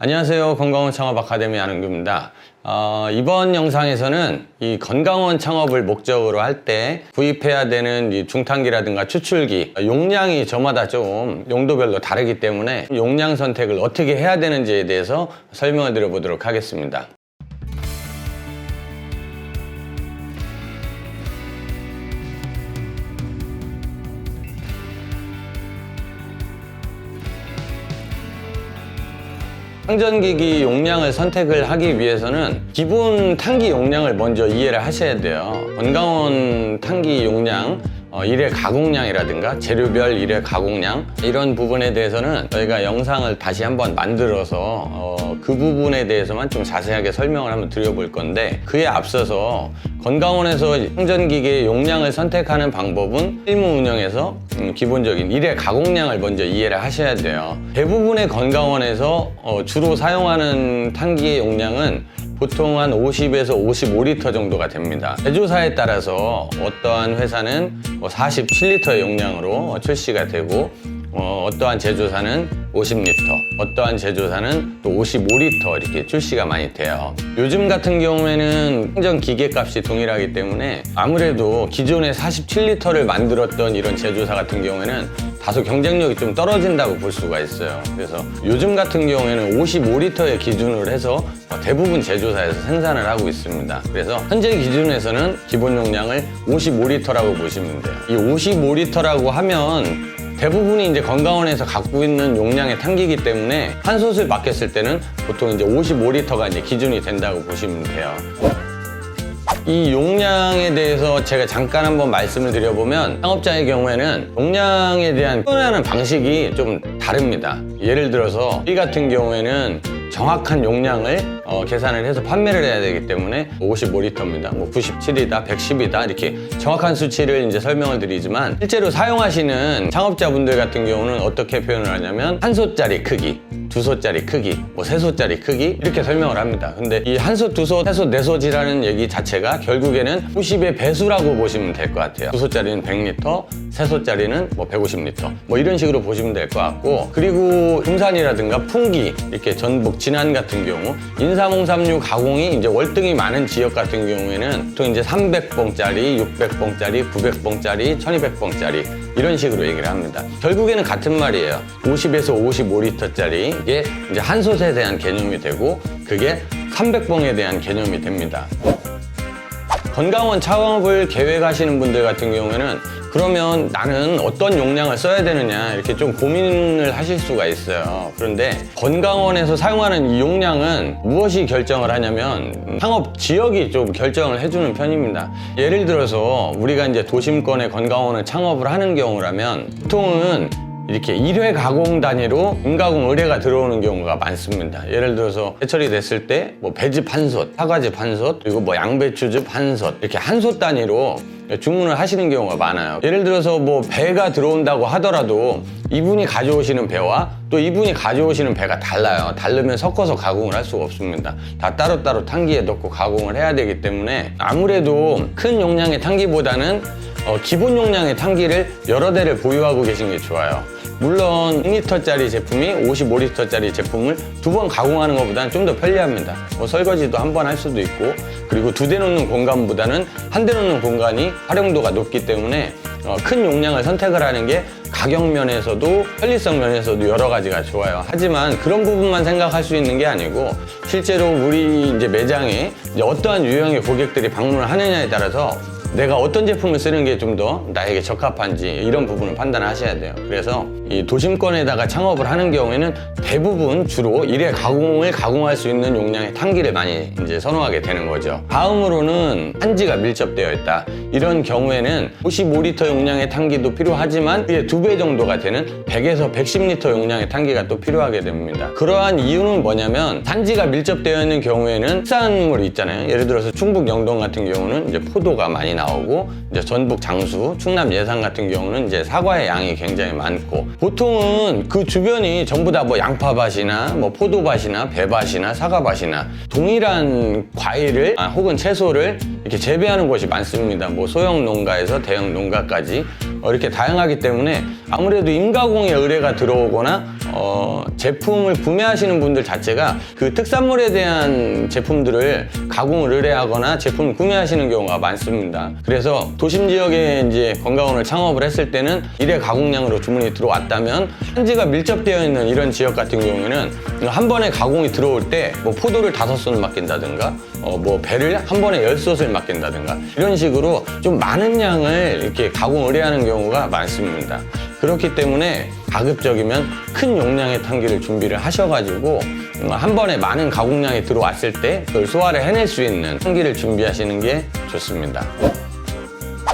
안녕하세요. 건강원 창업 아카데미 안은규입니다. 어, 이번 영상에서는 이 건강원 창업을 목적으로 할 때 구입해야 되는 이 중탄기라든가 추출기 용량이 저마다 좀 용도별로 다르기 때문에 용량 선택을 어떻게 해야 되는지에 대해서 설명을 드려보도록 하겠습니다. 항전기기 용량을 선택을 하기 위해서는 기본 탄기 용량을 먼저 이해를 하셔야 돼요. 건강원 탄기 용량, 어, 일회 가공량이라든가 재료별 일회 가공량 이런 부분에 대해서는 저희가 영상을 다시 한번 만들어서 어, 그 부분에 대해서만 좀 자세하게 설명을 한번 드려볼 건데 그에 앞서서 건강원에서 항전기기의 용량을 선택하는 방법은 실무 운영에서 음, 기본적인 일회 가공량을 먼저 이해를 하셔야 돼요. 대부분의 건강원에서 어, 주로 사용하는 탄기의 용량은 보통 한 50에서 55리터 정도가 됩니다. 제조사에 따라서 어떠한 회사는 47리터의 용량으로 출시가 되고 어, 어떠한 제조사는 50리터, 어떠한 제조사는 또 55리터 이렇게 출시가 많이 돼요. 요즘 같은 경우에는 행정 기계 값이 동일하기 때문에 아무래도 기존에 47리터를 만들었던 이런 제조사 같은 경우에는 다소 경쟁력이 좀 떨어진다고 볼 수가 있어요. 그래서 요즘 같은 경우에는 55리터의 기준으로 해서 대부분 제조사에서 생산을 하고 있습니다. 그래서 현재 기준에서는 기본 용량을 55리터라고 보시면 돼요. 이 55리터라고 하면 대부분이 이제 건강원에서 갖고 있는 용량의 탄기이기 때문에 한 솥을 맡겼을 때는 보통 이제 55리터가 이제 기준이 된다고 보시면 돼요. 이 용량에 대해서 제가 잠깐 한번 말씀을 드려보면 창업자의 경우에는 용량에 대한 표현하는 방식이 좀 다릅니다. 예를 들어서 이 같은 경우에는 정확한 용량을 어, 계산을 해서 판매를 해야 되기 때문에 55리터입니다. 뭐 97이다, 110이다 이렇게 정확한 수치를 이제 설명을 드리지만 실제로 사용하시는 창업자분들 같은 경우는 어떻게 표현을 하냐면 한 솥짜리 크기, 두 솥짜리 크기, 뭐 세 솥짜리 크기 이렇게 설명을 합니다. 근데 이 한 솥, 두 솥, 세 솥, 네 솥이라는 얘기 자체가 결국에는 90의 배수라고 보시면 될 것 같아요. 두 솥짜리는 100리터, 세 솥짜리는 뭐 150리터 뭐 이런 식으로 보시면 될 것 같고 그리고 금산이라든가 풍기 이렇게 전북 진안 같은 경우 인삼홍삼류 가공이 이제 월등히 많은 지역 같은 경우에는 보통 이제 300봉짜리, 600봉짜리, 900봉짜리, 1200봉짜리 이런 식으로 얘기를 합니다. 결국에는 같은 말이에요. 50에서 55리터짜리 이게 이제 한 솥에 대한 개념이 되고 그게 300봉에 대한 개념이 됩니다. 건강원 창업을 계획하시는 분들 같은 경우에는 그러면 나는 어떤 용량을 써야 되느냐 이렇게 좀 고민을 하실 수가 있어요. 그런데 건강원에서 사용하는 이 용량은 무엇이 결정을 하냐면 창업 지역이 좀 결정을 해주는 편입니다. 예를 들어서 우리가 이제 도심권의 건강원을 창업을 하는 경우라면 보통은 이렇게 일회 가공 단위로 임가공 의뢰가 들어오는 경우가 많습니다. 예를 들어서 해철이 됐을 때 뭐 배즙 한 솥, 사과즙 한 솥, 그리고 뭐 양배추즙 한 솥, 이렇게 한 솥 단위로 주문을 하시는 경우가 많아요. 예를 들어서 뭐 배가 들어온다고 하더라도 이분이 가져오시는 배와 또 이분이 가져오시는 배가 달라요. 다르면 섞어서 가공을 할 수가 없습니다. 다 따로따로 탄기에 넣고 가공을 해야 되기 때문에 아무래도 큰 용량의 탄기보다는 어, 기본 용량의 탄기를 여러 대를 보유하고 계신 게 좋아요. 물론 1리터짜리 제품이 55리터짜리 제품을 두 번 가공하는 것보다는 좀 더 편리합니다. 뭐 설거지도 한 번 할 수도 있고 그리고 두 대 놓는 공간보다는 한 대 놓는 공간이 활용도가 높기 때문에 어, 큰 용량을 선택을 하는 게 가격 면에서도 편리성 면에서도 여러 가지가 좋아요. 하지만 그런 부분만 생각할 수 있는 게 아니고 실제로 우리 이제 매장에 이제 어떠한 유형의 고객들이 방문을 하느냐에 따라서 내가 어떤 제품을 쓰는 게 좀 더 나에게 적합한지 이런 부분을 판단하셔야 돼요. 그래서 이 도심권에다가 창업을 하는 경우에는 대부분 주로 일회 가공을 가공할 수 있는 용량의 탄기를 많이 이제 선호하게 되는 거죠. 다음으로는 한지가 밀접되어 있다. 이런 경우에는 55리터 용량의 탄기도 필요하지만 그게 두 배 정도가 되는 100에서 110리터 용량의 탄기가 또 필요하게 됩니다. 그러한 이유는 뭐냐면 단지가 밀접되어 있는 경우에는 특산물 있잖아요. 예를 들어서 충북 영동 같은 경우는 이제 포도가 많이 나오고 이제 전북 장수, 충남 예산 같은 경우는 이제 사과의 양이 굉장히 많고 보통은 그 주변이 전부 다 뭐 양파밭이나 뭐 포도밭이나 배밭이나 사과밭이나 동일한 과일을 아, 혹은 채소를 이렇게 재배하는 곳이 많습니다. 뭐 소형 농가에서 대형 농가까지 어, 이렇게 다양하기 때문에 아무래도 임가공의 의뢰가 들어오거나 어, 제품을 구매하시는 분들 자체가 그 특산물에 대한 제품들을 가공을 의뢰하거나 제품을 구매하시는 경우가 많습니다. 그래서 도심 지역에 이제 건강원을 창업을 했을 때는 일회 가공량으로 주문이 들어왔다면 산지가 밀접되어 있는 이런 지역 같은 경우에는 한 번에 가공이 들어올 때 뭐 포도를 다섯 손 맡긴다든가 어, 뭐 배를 한 번에 열 솥을 맡긴다든가 이런 식으로 좀 많은 양을 이렇게 가공 의뢰하는 경우가 많습니다. 그렇기 때문에 가급적이면 큰 용량의 탄기를 준비를 하셔가지고 음, 한 번에 많은 가공량이 들어왔을 때 그걸 소화를 해낼 수 있는 탄기를 준비하시는 게 좋습니다.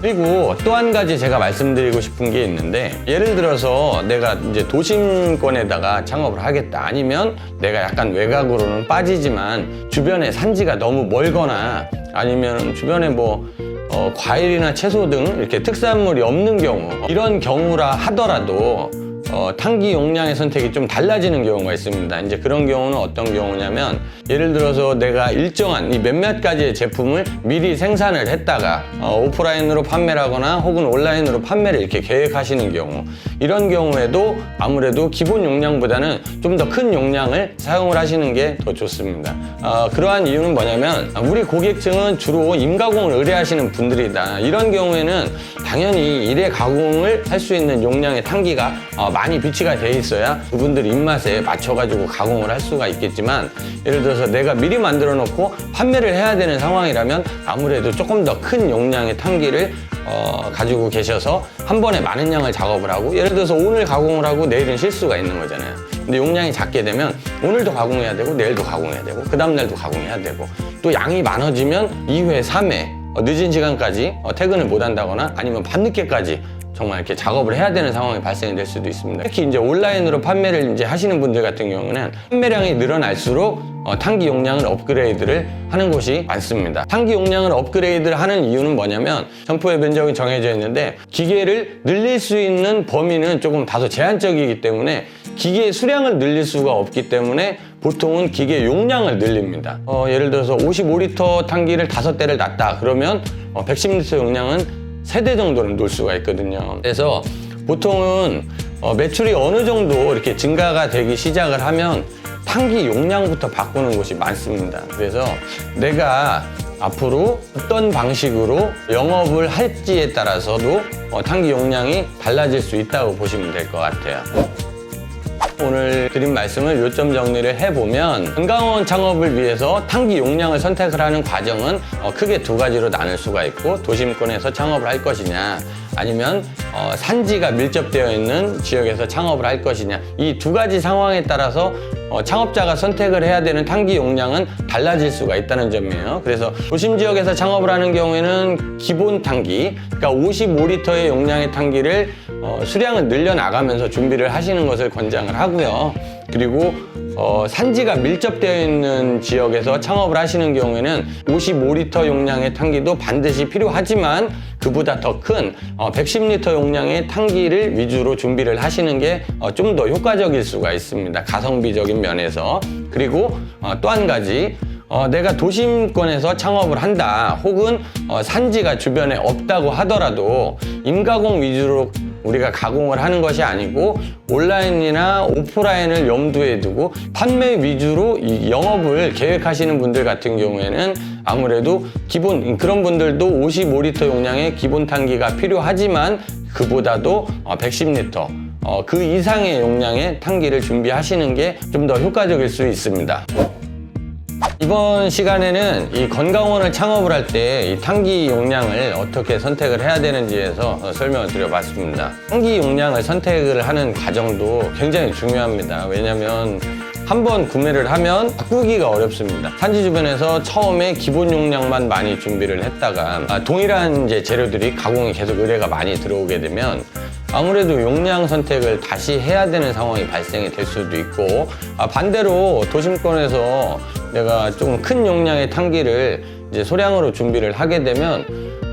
그리고 또 한 가지 제가 말씀드리고 싶은 게 있는데 예를 들어서 내가 이제 도심권에다가 창업을 하겠다 아니면 내가 약간 외곽으로는 빠지지만 주변에 산지가 너무 멀거나 아니면 주변에 뭐 어, 과일이나 채소 등 이렇게 특산물이 없는 경우 이런 경우라 하더라도 어, 탄기 용량의 선택이 좀 달라지는 경우가 있습니다. 이제 그런 경우는 어떤 경우냐면 예를 들어서 내가 일정한 이 몇몇 가지의 제품을 미리 생산을 했다가 어, 오프라인으로 판매를 하거나 혹은 온라인으로 판매를 이렇게 계획하시는 경우 이런 경우에도 아무래도 기본 용량보다는 좀 더 큰 용량을 사용을 하시는 게 더 좋습니다. 어, 그러한 이유는 뭐냐면 우리 고객층은 주로 임가공을 의뢰하시는 분들이다. 이런 경우에는 당연히 일회 가공을 할 수 있는 용량의 탄기가 어, 많이 비치가 돼 있어야 그분들 입맛에 맞춰가지고 가공을 할 수가 있겠지만 예를 들어서 내가 미리 만들어 놓고 판매를 해야 되는 상황이라면 아무래도 조금 더 큰 용량의 탄기를 어, 가지고 계셔서 한 번에 많은 양을 작업을 하고 예를 들어서 오늘 가공을 하고 내일은 실수가 있는 거잖아요. 근데 용량이 작게 되면 오늘도 가공해야 되고 내일도 가공해야 되고 그 다음날도 가공해야 되고 또 양이 많아지면 2회, 3회 어, 늦은 시간까지 어, 퇴근을 못 한다거나 아니면 밤늦게까지 정말 이렇게 작업을 해야 되는 상황이 발생이 될 수도 있습니다. 특히 이제 온라인으로 판매를 이제 하시는 분들 같은 경우는 판매량이 늘어날수록 어, 탄기 용량을 업그레이드를 하는 곳이 많습니다. 탄기 용량을 업그레이드를 하는 이유는 뭐냐면 점포의 면적이 정해져 있는데 기계를 늘릴 수 있는 범위는 조금 다소 제한적이기 때문에 기계의 수량을 늘릴 수가 없기 때문에 보통은 기계 용량을 늘립니다. 어, 예를 들어서 55리터 탄기를 다섯 대를 놨다 그러면 어, 110리터 용량은 세 대 정도는 놓을 수가 있거든요. 그래서 보통은 어, 매출이 어느 정도 이렇게 증가가 되기 시작을 하면 탄기 용량부터 바꾸는 곳이 많습니다. 그래서 내가 앞으로 어떤 방식으로 영업을 할지에 따라서도 어, 탄기 용량이 달라질 수 있다고 보시면 될 것 같아요. 오늘 드린 말씀을 요점 정리를 해보면 건강원 창업을 위해서 탄기 용량을 선택을 하는 과정은 어, 크게 두 가지로 나눌 수가 있고 도심권에서 창업을 할 것이냐 아니면 어, 산지가 밀접되어 있는 지역에서 창업을 할 것이냐 이 두 가지 상황에 따라서 어, 창업자가 선택을 해야 되는 탄기 용량은 달라질 수가 있다는 점이에요. 그래서 도심 지역에서 창업을 하는 경우에는 기본 탄기, 그러니까 55리터의 용량의 탄기를 어, 수량을 늘려 나가면서 준비를 하시는 것을 권장을 하고요. 그리고 어, 산지가 밀접되어 있는 지역에서 창업을 하시는 경우에는 55리터 용량의 탄기도 반드시 필요하지만 그보다 더큰 110리터 용량의 탄기를 위주로 준비를 하시는 게 좀더 효과적일 수가 있습니다. 가성비적인 면에서. 그리고 어, 또한 가지 어, 내가 도심권에서 창업을 한다 혹은 어, 산지가 주변에 없다고 하더라도 임가공 위주로 우리가 가공을 하는 것이 아니고 온라인이나 오프라인을 염두에 두고 판매 위주로 이 영업을 계획하시는 분들 같은 경우에는 아무래도 기본 그런 분들도 55리터 용량의 기본 탄기가 필요하지만 그보다도 110리터 어, 그 이상의 용량의 탄기를 준비하시는 게 좀 더 효과적일 수 있습니다. 이번 시간에는 이 건강원을 창업을 할 때이 탄기 용량을 어떻게 선택을 해야 되는지에서 어, 설명을 드려봤습니다. 탄기 용량을 선택을 하는 과정도 굉장히 중요합니다. 왜냐하면 한번 구매를 하면 바꾸기가 어렵습니다. 산지 주변에서 처음에 기본 용량만 많이 준비를 했다가 아, 동일한 이제 재료들이 가공이 계속 의뢰가 많이 들어오게 되면 아무래도 용량 선택을 다시 해야 되는 상황이 발생이 될 수도 있고 아, 반대로 도심권에서 내가 좀 큰 용량의 탄기를 이제 소량으로 준비를 하게 되면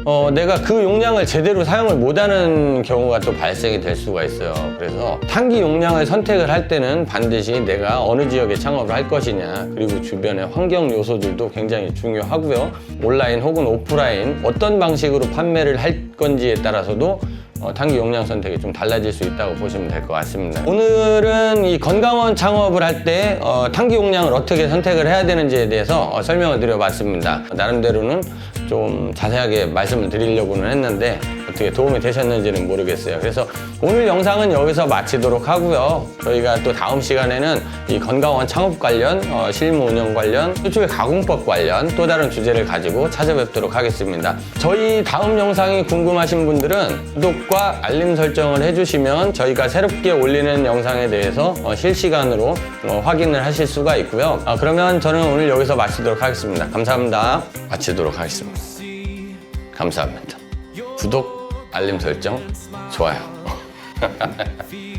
어, 내가 그 용량을 제대로 사용을 못하는 경우가 또 발생이 될 수가 있어요. 그래서 탄기 용량을 선택을 할 때는 반드시 내가 어느 지역에 창업을 할 것이냐 그리고 주변의 환경 요소들도 굉장히 중요하고요. 온라인 혹은 오프라인 어떤 방식으로 판매를 할 건지에 따라서도 어, tan기 용량 선택이 좀 달라질 수 있다고 보시면 될 것 같습니다. 오늘은 이 건강원 창업을 할때 어, tan기 용량을 어떻게 선택을 해야 되는지에 대해서 어, 설명을 드려봤습니다. 나름대로는 좀 자세하게 말씀을 드리려고는 했는데 어떻게 도움이 되셨는지는 모르겠어요. 그래서 오늘 영상은 여기서 마치도록 하고요. 저희가 또 다음 시간에는 이 건강원 창업 관련, 어, 실무 운영 관련, 수출 가공법 관련 또 다른 주제를 가지고 찾아뵙도록 하겠습니다. 저희 다음 영상이 궁금하신 분들은 구독과 알림 설정을 해주시면 저희가 새롭게 올리는 영상에 대해서 어, 실시간으로 어, 확인을 하실 수가 있고요. 아, 그러면 저는 오늘 여기서 마치도록 하겠습니다. 감사합니다. 마치도록 하겠습니다. 감사합니다. 구독, 알림 설정, 좋아요.